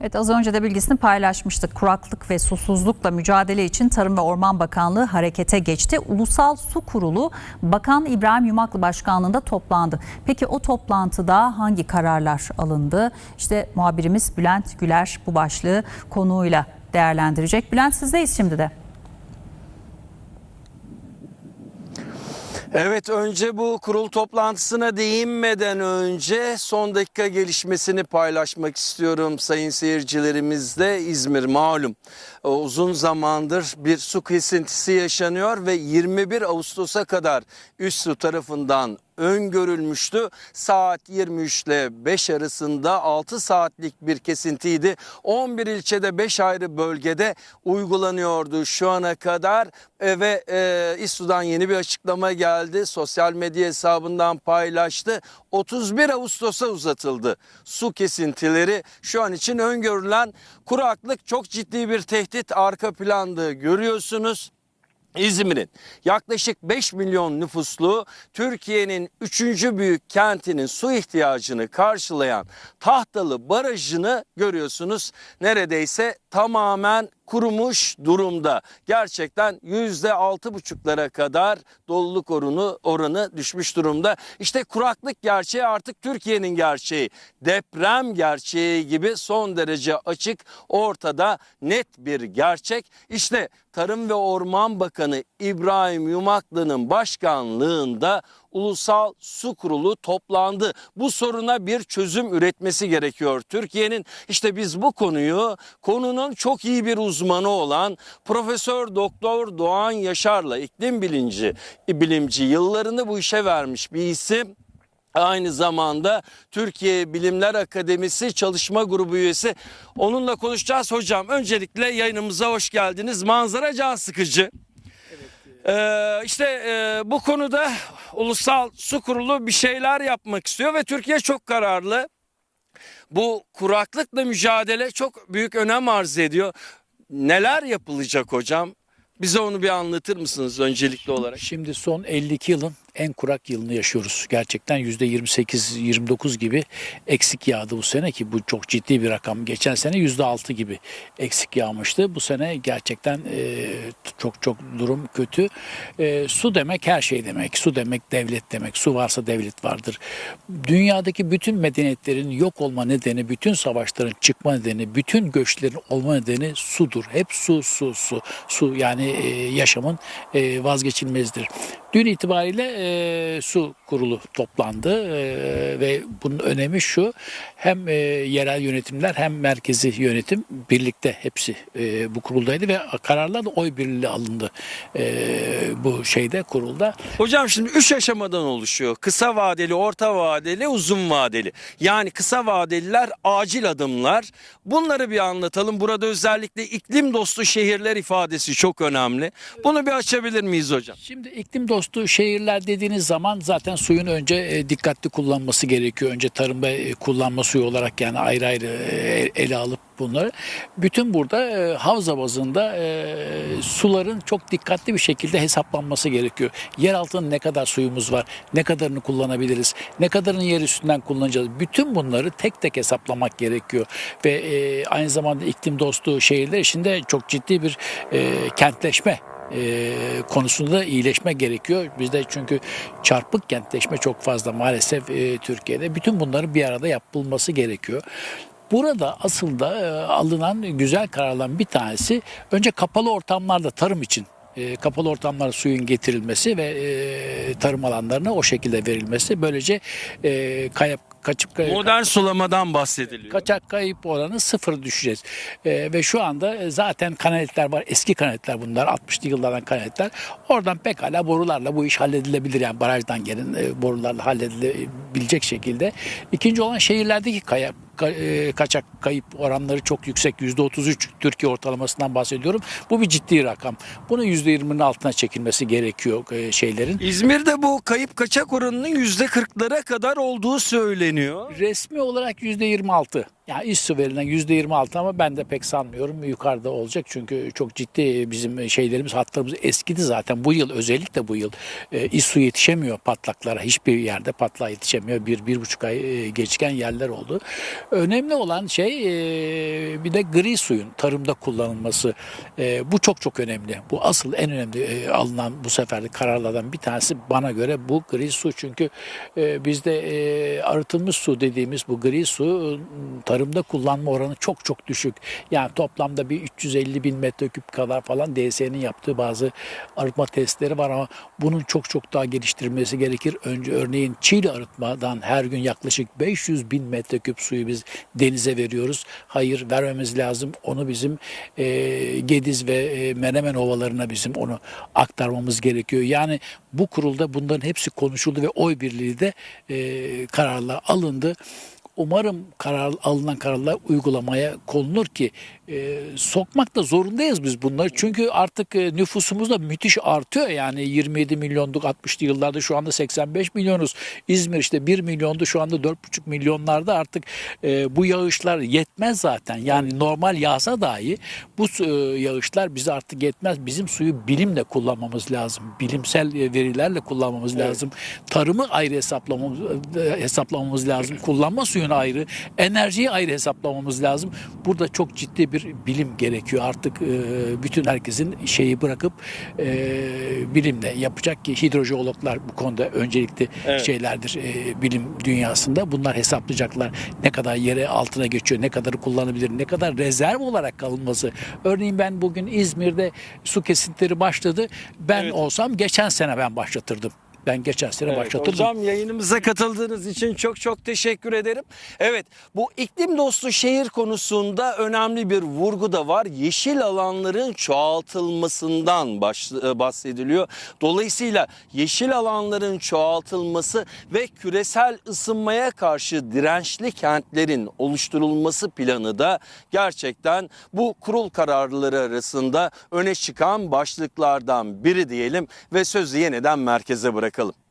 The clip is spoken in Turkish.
Evet az önce de bilgisini paylaşmıştık. Kuraklık ve susuzlukla mücadele için Tarım ve Orman Bakanlığı harekete geçti. Ulusal Su Kurulu Bakan İbrahim Yumaklı başkanlığında toplandı. Peki o toplantıda hangi kararlar alındı? İşte muhabirimiz Bülent Güler bu başlığı konuğuyla değerlendirecek. Bülent sizdeyiz şimdi de. Evet önce bu kurul toplantısına değinmeden önce son dakika gelişmesini paylaşmak istiyorum sayın seyircilerimizle. İzmir malum e, uzun zamandır bir su kesintisi yaşanıyor ve 21 Ağustos'a kadar üst su tarafından öngörülmüştü. Saat 23 ile 5 arasında 6 saatlik bir kesintiydi. 11 ilçede 5 ayrı bölgede uygulanıyordu şu ana kadar ve e, İSSU'dan yeni bir açıklama geldi. Sosyal medya hesabından paylaştı. 31 Ağustos'a uzatıldı su kesintileri. Şu an için öngörülen kuraklık çok ciddi bir tehdit arka planda görüyorsunuz. İzmir'in yaklaşık 5 milyon nüfuslu Türkiye'nin 3. büyük kentinin su ihtiyacını karşılayan Tahtalı Barajı'nı görüyorsunuz. Neredeyse tamamen kurumuş durumda. Gerçekten yüzde altı buçuklara kadar doluluk oranı, oranı düşmüş durumda. İşte kuraklık gerçeği artık Türkiye'nin gerçeği. Deprem gerçeği gibi son derece açık ortada net bir gerçek. İşte Tarım ve Orman Bakanı İbrahim Yumaklı'nın başkanlığında Ulusal Su Kurulu toplandı. Bu soruna bir çözüm üretmesi gerekiyor Türkiye'nin. İşte biz bu konuyu konunun çok iyi bir uzmanı olan Profesör Doktor Doğan Yaşar'la iklim bilinci bilimci yıllarını bu işe vermiş bir isim. Aynı zamanda Türkiye Bilimler Akademisi Çalışma Grubu üyesi. Onunla konuşacağız hocam. Öncelikle yayınımıza hoş geldiniz. Manzara can sıkıcı. Ee, işte e, bu konuda Ulusal Su Kurulu bir şeyler yapmak istiyor ve Türkiye çok kararlı. Bu kuraklıkla mücadele çok büyük önem arz ediyor. Neler yapılacak hocam? Bize onu bir anlatır mısınız öncelikli olarak? Şimdi son 52 yılın en kurak yılını yaşıyoruz. Gerçekten %28-29 gibi eksik yağdı bu sene ki bu çok ciddi bir rakam. Geçen sene %6 gibi eksik yağmıştı. Bu sene gerçekten e, çok çok durum kötü. E, su demek her şey demek. Su demek devlet demek. Su varsa devlet vardır. Dünyadaki bütün medeniyetlerin yok olma nedeni, bütün savaşların çıkma nedeni, bütün göçlerin olma nedeni sudur. Hep su, su, su. Su yani e, yaşamın e, vazgeçilmezidir. Dün itibariyle e, su kurulu toplandı e, ve bunun önemi şu hem e, yerel yönetimler hem merkezi yönetim birlikte hepsi e, bu kuruldaydı ve kararlar da oy birliğiyle alındı e, bu şeyde kurulda. Hocam şimdi üç aşamadan oluşuyor. Kısa vadeli, orta vadeli, uzun vadeli. Yani kısa vadeliler acil adımlar. Bunları bir anlatalım. Burada özellikle iklim dostu şehirler ifadesi çok önemli. Bunu bir açabilir miyiz hocam? Şimdi iklim dostu şehirler dediğiniz zaman zaten suyun önce e, dikkatli kullanması gerekiyor. Önce tarımda e, kullanma suyu olarak yani ayrı ayrı e, ele alıp bunları. Bütün burada e, havza bazında suların çok dikkatli bir şekilde hesaplanması gerekiyor. Yer altında ne kadar suyumuz var, ne kadarını kullanabiliriz, ne kadarını yer üstünden kullanacağız. Bütün bunları tek tek hesaplamak gerekiyor. Ve aynı zamanda iklim dostu şehirler içinde çok ciddi bir kentleşme e, konusunda iyileşme gerekiyor. Bizde çünkü çarpık kentleşme çok fazla maalesef e, Türkiye'de. Bütün bunların bir arada yapılması gerekiyor. Burada asıl da e, alınan güzel kararlardan bir tanesi önce kapalı ortamlarda tarım için kapalı ortamlara suyun getirilmesi ve tarım alanlarına o şekilde verilmesi. Böylece e, kayıp kaçıp kay- Modern sulamadan bahsediliyor. kaçak kayıp oranı sıfır düşeceğiz. Ee, ve şu anda e, zaten kanaletler var. Eski kanaletler bunlar. 60'lı yıllardan kanaletler. Oradan pekala borularla bu iş halledilebilir. Yani barajdan gelen e, borularla halledilebilecek şekilde. İkinci olan şehirlerdeki kaya, ka- e, kaçak kayıp oranları çok yüksek. %33 Türkiye ortalamasından bahsediyorum. Bu bir ciddi rakam. Bunun %20'nin altına çekilmesi gerekiyor e, şeylerin. İzmir'de bu kayıp kaçak oranının yüzde kırklara kadar olduğu söyleniyor. Resmi olarak %26 Yani iş su verilen %26 ama ben de pek sanmıyorum yukarıda olacak. Çünkü çok ciddi bizim şeylerimiz hatlarımız eskidi zaten. Bu yıl özellikle bu yıl e, iş su yetişemiyor patlaklara. Hiçbir yerde patlağa yetişemiyor. Bir, bir buçuk ay e, geçken yerler oldu. Önemli olan şey e, bir de gri suyun tarımda kullanılması. E, bu çok çok önemli. Bu asıl en önemli e, alınan bu seferlik kararlardan bir tanesi bana göre bu gri su. Çünkü e, bizde e, arıtılmış su dediğimiz bu gri su e, tarımda kullanma oranı çok çok düşük. Yani toplamda bir 350 bin metreküp kadar falan DSE'nin yaptığı bazı arıtma testleri var ama bunun çok çok daha geliştirilmesi gerekir. Önce örneğin Çiğli arıtmadan her gün yaklaşık 500 bin metreküp suyu biz denize veriyoruz. Hayır vermemiz lazım. Onu bizim e, Gediz ve e, Menemen ovalarına bizim onu aktarmamız gerekiyor. Yani bu kurulda bunların hepsi konuşuldu ve oy birliği de e, kararlar alındı. Umarım karar, alınan kararlar uygulamaya konulur ki e, sokmak da zorundayız biz bunları. Çünkü artık e, nüfusumuz da müthiş artıyor. Yani 27 milyonduk 60'lı yıllarda şu anda 85 milyonuz. İzmir işte 1 milyondu şu anda 4,5 milyonlarda artık e, bu yağışlar yetmez zaten. Yani normal yağsa dahi bu e, yağışlar bize artık yetmez. Bizim suyu bilimle kullanmamız lazım. Bilimsel e, verilerle kullanmamız lazım. Tarımı ayrı hesaplamamız, e, hesaplamamız lazım. Kullanma suyunu ayrı, enerjiyi ayrı hesaplamamız lazım. Burada çok ciddi bir bilim gerekiyor. Artık e, bütün herkesin şeyi bırakıp e, bilimle yapacak ki hidrojeologlar bu konuda öncelikli Evet. şeylerdir e, bilim dünyasında. Bunlar hesaplayacaklar ne kadar yere altına geçiyor, ne kadarı kullanabilir, ne kadar rezerv olarak kalınması. Örneğin ben bugün İzmir'de su kesintileri başladı. Ben Evet. olsam geçen sene ben başlatırdım. Ben geçen sene Evet, başlatırdım. hocam yayınımıza katıldığınız için çok çok teşekkür ederim. Evet bu iklim dostu şehir konusunda önemli bir vurgu da var. Yeşil alanların çoğaltılmasından e, bahsediliyor. Dolayısıyla yeşil alanların çoğaltılması ve küresel ısınmaya karşı dirençli kentlerin oluşturulması planı da gerçekten bu kurul kararları arasında öne çıkan başlıklardan biri diyelim ve sözü yeniden merkeze bırakalım. Hoşçakalın.